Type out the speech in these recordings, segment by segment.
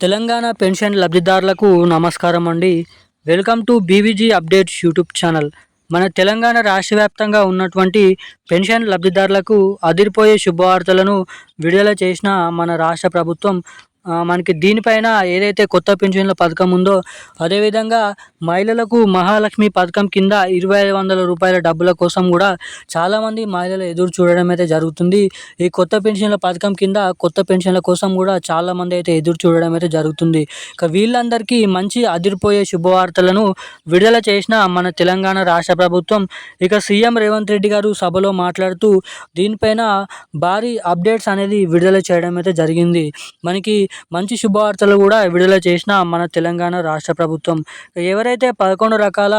Telangana pension లబ్ధిదారులకు నమస్కారం అండి. Welcome to BVG updates YouTube channel. మన తెలంగాణ రాష్ట్ర వ్యాప్తంగా ఉన్నటువంటి పెన్షన్ లబ్ధిదారులకు అదిరిపోయే శుభవార్తలను విడుదల చేసిన మన రాష్ట్ర ప్రభుత్వం మనకి దీనిపైన ఏదైతే కొత్త పెన్షన్ల పథకం ఉందో అదేవిధంగా మహిళలకు మహాలక్ష్మి పథకం కింద ఇరవై ఐదు వందల రూపాయల డబ్బుల కోసం కూడా చాలామంది మహిళలు ఎదురు చూడడం అయితే జరుగుతుంది. ఈ కొత్త పెన్షన్ల పథకం కింద కొత్త పెన్షన్ల కోసం కూడా చాలామంది అయితే ఎదురు చూడడం అయితే జరుగుతుంది. ఇక వీళ్ళందరికీ మంచి అదిరిపోయే శుభవార్తలను విడుదల చేసిన మన తెలంగాణ రాష్ట్ర ప్రభుత్వం ఇక సీఎం రేవంత్ రెడ్డి గారు సభలో మాట్లాడుతూ దీనిపైన భారీ అప్డేట్స్ అనేది విడుదల చేయడం అయితే జరిగింది. మనకి మంచి శుభవార్తలు కూడా విడుదల చేసిన మన తెలంగాణ రాష్ట్ర ప్రభుత్వం. ఎవరైతే పదకొండు రకాల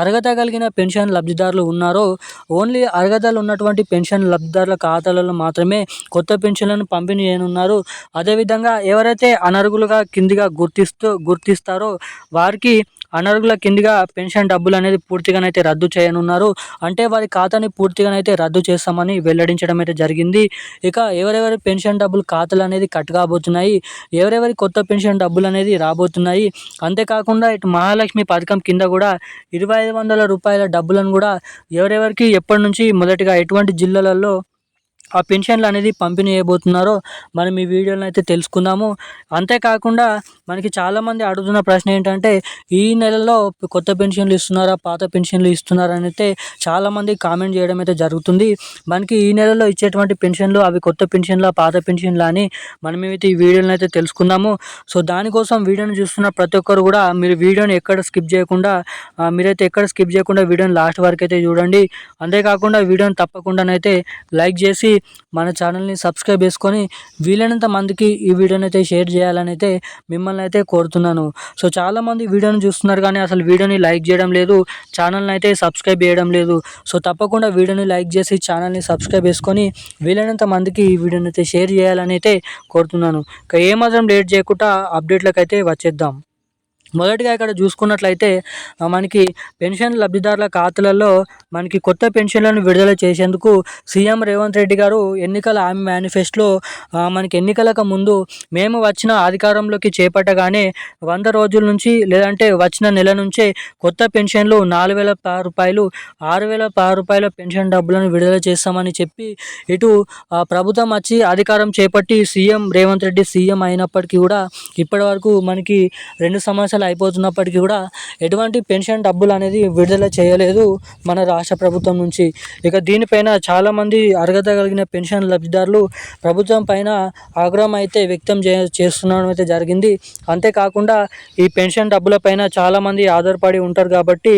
అర్హత కలిగిన పెన్షన్ లబ్ధిదారులు ఉన్నారో ఓన్లీ అర్హతలు ఉన్నటువంటి పెన్షన్ లబ్ధిదారుల ఖాతాలలో మాత్రమే కొత్త పెన్షన్లను పంపిణీ చేయనున్నారు. అదేవిధంగా ఎవరైతే అనర్హులుగా కిందిగా గుర్తిస్తూ గుర్తిస్తారో వారికి అనర్హుల కిందిగా పెన్షన్ డబ్బులు అనేది పూర్తిగానైతే రద్దు చేయనున్నారు. అంటే వారి ఖాతాని పూర్తిగానైతే రద్దు చేస్తామని వెల్లడించడం అయితే జరిగింది. ఇక ఎవరెవరి పెన్షన్ డబ్బులు ఖాతాలు అనేది కట్ కాబోతున్నాయి ఎవరెవరి కొత్త పెన్షన్ డబ్బులు అనేది రాబోతున్నాయి. అంతేకాకుండా ఇటు మహాలక్ష్మి పథకం కింద కూడా ఇరవై ఐదు వందల రూపాయల డబ్బులను కూడా ఎవరెవరికి ఎప్పటి నుంచి మొదటిగా ఎటువంటి జిల్లాలలో ఆ పెన్షన్లు అనేది పంపిణీ చేయబోతున్నారో మనం ఈ వీడియోలో అయితే తెలుసుకుందాము. అంతేకాకుండా మనకి చాలామంది అడుగుతున్న ప్రశ్న ఏంటంటే ఈ నెలలో కొత్త పెన్షన్లు ఇస్తున్నారా పాత పెన్షన్లు ఇస్తున్నారా అని అయితే చాలామంది కామెంట్ చేయడం అయితే జరుగుతుంది. మనకి ఈ నెలలో ఇచ్చేటువంటి పెన్షన్లు అవి కొత్త పెన్షన్ల పాత పెన్షన్లు అని మనం అయితే ఈ వీడియోని అయితే తెలుసుకుందాము. సో దానికోసం వీడియోని చూస్తున్న ప్రతి ఒక్కరు కూడా మీరు వీడియోని ఎక్కడ స్కిప్ చేయకుండా మీరైతే ఎక్కడ స్కిప్ చేయకుండా వీడియోని లాస్ట్ వరకు అయితే చూడండి. అంతేకాకుండా వీడియోని తప్పకుండానైతే లైక్ చేసి మన ఛానల్ని సబ్స్క్రైబ్ చేసుకొని వీలైనంత మందికి ఈ వీడియోని అయితే షేర్ చేయాలని అయితే మిమ్మల్ని అయితే కోరుతున్నాను. సో చాలామంది వీడియోని చూస్తున్నారు కానీ అసలు వీడియోని లైక్ చేయడం లేదు ఛానల్ని అయితే సబ్స్క్రైబ్ చేయడం లేదు. సో తప్పకుండా వీడియోని లైక్ చేసి ఛానల్ని సబ్స్క్రైబ్ చేసుకొని వీలైనంత మందికి ఈ వీడియోని అయితే షేర్ చేయాలని అయితే కోరుతున్నాను. ఇక ఏమాత్రం లేట్ చేయకుండా అప్డేట్లకు అయితే వచ్చేద్దాం. మొదటిగా ఇక్కడ చూసుకున్నట్లయితే మనకి పెన్షన్ లబ్ధిదారుల ఖాతాలలో మనకి కొత్త పెన్షన్లను విడుదల చేసేందుకు సీఎం రేవంత్ రెడ్డి గారు ఎన్నికల హామీ మేనిఫెస్టోలో మనకి ఎన్నికలకు ముందు మేము వచ్చిన అధికారంలోకి చేపట్టగానే వంద రోజుల నుంచి లేదంటే వచ్చిన నెల నుంచే కొత్త పెన్షన్లు నాలుగు వేల పది రూపాయలు ఆరు వేల పది రూపాయల పెన్షన్ డబ్బులను విడుదల చేస్తామని చెప్పి ఇటు ప్రభుత్వం వచ్చి అధికారం చేపట్టి సీఎం రేవంత్ రెడ్డి సీఎం అయినప్పటికీ కూడా ఇప్పటి మనకి రెండు సంవత్సరాలు అయిపోతున్నప్పటికీ కూడా ఎటువంటి పెన్షన్ డబ్బులు అనేది విడుదల చేయలేదు మన రాష్ట్ర ప్రభుత్వం నుంచి. ఇక దీనిపైన చాలామంది అర్హత కలిగిన పెన్షన్ లబ్ధిదారులు ప్రభుత్వం పైన ఆగ్రహం అయితే వ్యక్తం చే చేస్తున్నాడం అయితే జరిగింది. అంతేకాకుండా ఈ పెన్షన్ డబ్బులపైన చాలామంది ఆధారపడి ఉంటారు కాబట్టి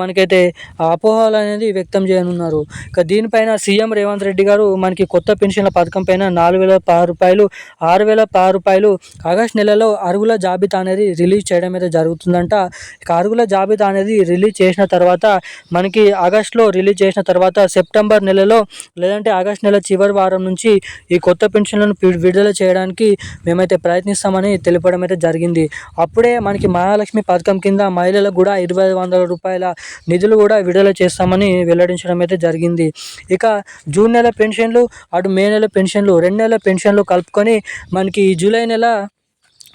మనకైతే అపోహలు అనేది వ్యక్తం చేయనున్నారు. ఇక దీనిపైన సీఎం రేవంత్ రెడ్డి గారు మనకి కొత్త పెన్షన్ల పథకం పైన నాలుగు వేల పది రూపాయలు ఆరు వేల పది రూపాయలు ఆగస్ట్ నెలలో అరుగుల జాబితా అనేది రిలీజ్ చేయడం అయితే జరుగుతుందంట. ఇక అరుగుల జాబితా అనేది రిలీజ్ చేసిన తర్వాత మనకి ఆగస్ట్లో రిలీజ్ చేసిన తర్వాత సెప్టెంబర్ నెలలో లేదంటే ఆగస్ట్ నెల చివరి వారం నుంచి ఈ కొత్త పెన్షన్లను విడుదల చేయడానికి మేమైతే ప్రయత్నిస్తామని తెలపడం అయితే జరిగింది. అప్పుడే మనకి మహాలక్ష్మి పథకం కింద మహిళలకు కూడా ఇరవై ఐదు వందల రూపాయల నిధులు కూడా విడుదల చేస్తామని వెల్లడించడం అయితే జరిగింది. ఇక జూన్ నెల పెన్షన్లు అటు మే నెల పెన్షన్లు రెండు నెలల పెన్షన్లు కలుపుకొని మనకి ఈ జూలై నెల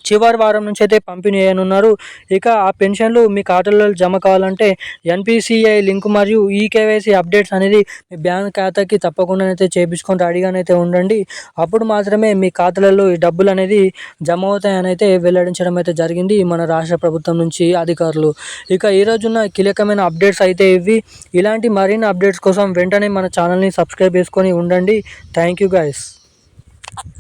చివరి వారం నుంచి అయితే పంపిణీ అయ్యనున్నారు ఇక ఆ పెన్షన్లు మీ ఖాతాలో జమ కావాలంటే ఎన్పిసిఐ లింక్ మరియు ఈకేవైసీ అప్డేట్స్ అనేది మీ బ్యాంక్ ఖాతాకి తప్పకుండా అయితే చేపించుకొని రెడీగానైతే ఉండండి. అప్పుడు మాత్రమే మీ ఖాతాలలో ఈ డబ్బులు అనేది జమ అవుతాయని అయితే వెల్లడించడం అయితే జరిగింది మన రాష్ట్ర ప్రభుత్వం నుంచి అధికారులు. ఇక ఈ రోజున కీలకమైన అప్డేట్స్ అయితే ఇవి. ఇలాంటి మరిన్ని అప్డేట్స్ కోసం వెంటనే మన ఛానల్ని సబ్స్క్రైబ్ చేసుకొని ఉండండి. Thank you guys